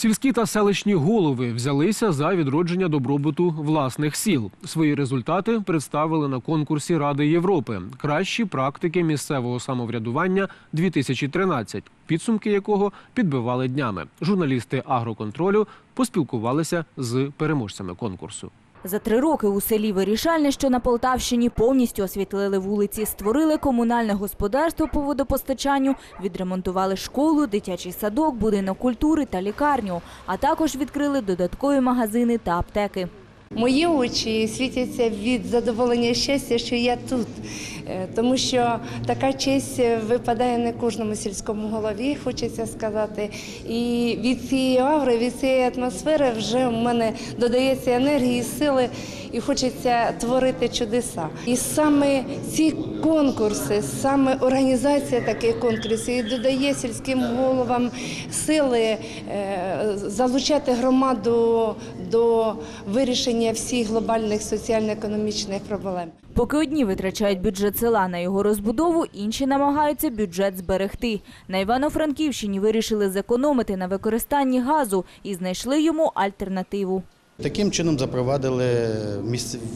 Сільські та селищні голови взялися за відродження добробуту власних сіл. Свої результати представили на конкурсі Ради Європи. Кращі практики місцевого самоврядування 2013, підсумки якого підбивали днями. Журналісти агроконтролю поспілкувалися з переможцями конкурсу. За три роки у селі Вирішальне, що на Полтавщині, повністю освітлили вулиці, створили комунальне господарство по водопостачанню, відремонтували школу, дитячий садок, будинок культури та лікарню, а також відкрили додаткові магазини та аптеки. Мої очі світяться від задоволення щастя, що я тут, тому що така честь випадає не кожному сільському голові, хочеться сказати. І від цієї аври, від цієї атмосфери вже в мене додається енергії, сили і хочеться творити чудеса. І саме ці конкурси, саме організація таких конкурсів і додає сільським головам сили е, залучати громаду до вирішення всіх глобальних соціально-економічних проблем. Поки одні витрачають бюджет села на його розбудову, інші намагаються бюджет зберегти. На Івано-Франківщині вирішили зекономити на використанні газу і знайшли йому альтернативу. Таким чином запровадили,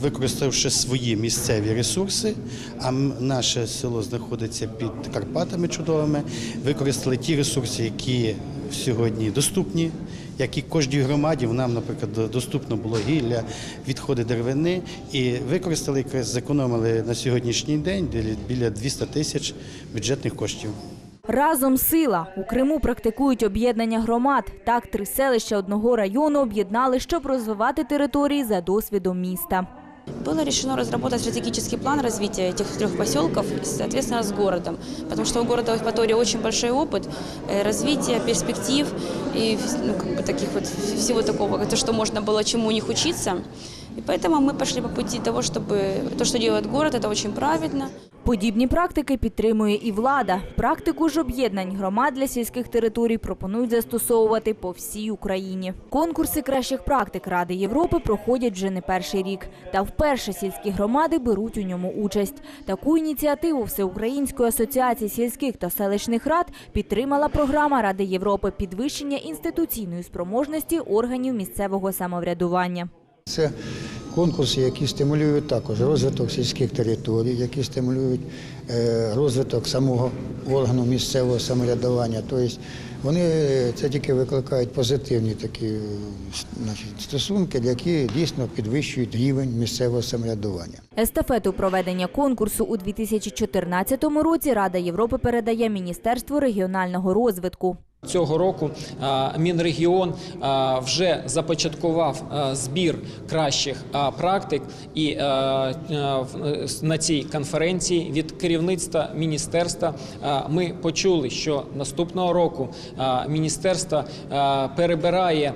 використавши свої місцеві ресурси, а наше село знаходиться під Карпатами чудовими, використали ті ресурси, які сьогодні доступні, як і кожній громаді, нам, наприклад, доступно було гілля, відходи деревини, і використали, зекономили на сьогоднішній день біля 200 тисяч бюджетних коштів. Разом сила у Криму практикують об'єднання громад. Так, три селища одного району об'єднали, щоб розвивати території за досвідом міста. Было решено разработать стратегический план развития этих трех поселков, соответственно, с городом. Потому что у города Евпатория очень большой опыт э, развития, перспектив и ну, как бы таких вот всего такого, то, что можно было чему у них учиться. И поэтому мы пошли по пути того, чтобы то, что делает город, это очень правильно. Подібні практики підтримує і влада. Практику ж об'єднань громад для сільських територій пропонують застосовувати по всій Україні. Конкурси кращих практик Ради Європи проходять вже не перший рік. Та вперше сільські громади беруть у ньому участь. Таку ініціативу Всеукраїнської асоціації сільських та селищних рад підтримала програма Ради Європи підвищення інституційної спроможності органів місцевого самоврядування. Це конкурси, які стимулюють також розвиток сільських територій, які стимулюють е, розвиток самого органу місцевого самоврядування. Тобто вони це тільки викликають позитивні такі значить, стосунки, які дійсно підвищують рівень місцевого самоврядування. Естафету проведення конкурсу у 2014 році Рада Європи передає Міністерству регіонального розвитку. Цього року Мінрегіон вже започаткував збір кращих практик, і а, в- е, на цій конференції від керівництва міністерства ми почули, що наступного року міністерство перебирає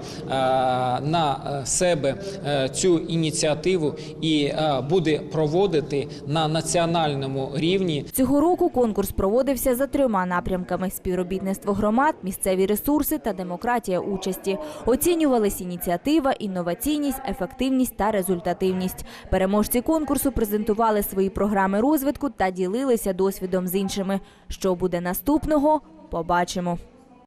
на е, себе е, цю ініціативу і буде проводити на національному рівні. Цього року конкурс проводився за трьома напрямками: співробітництво громад, місцеві ресурси та демократія участі. Оцінювались ініціатива, інноваційність, ефективність та результативність. Переможці конкурсу презентували свої програми розвитку та ділилися досвідом з іншими. Що буде наступного? Побачимо.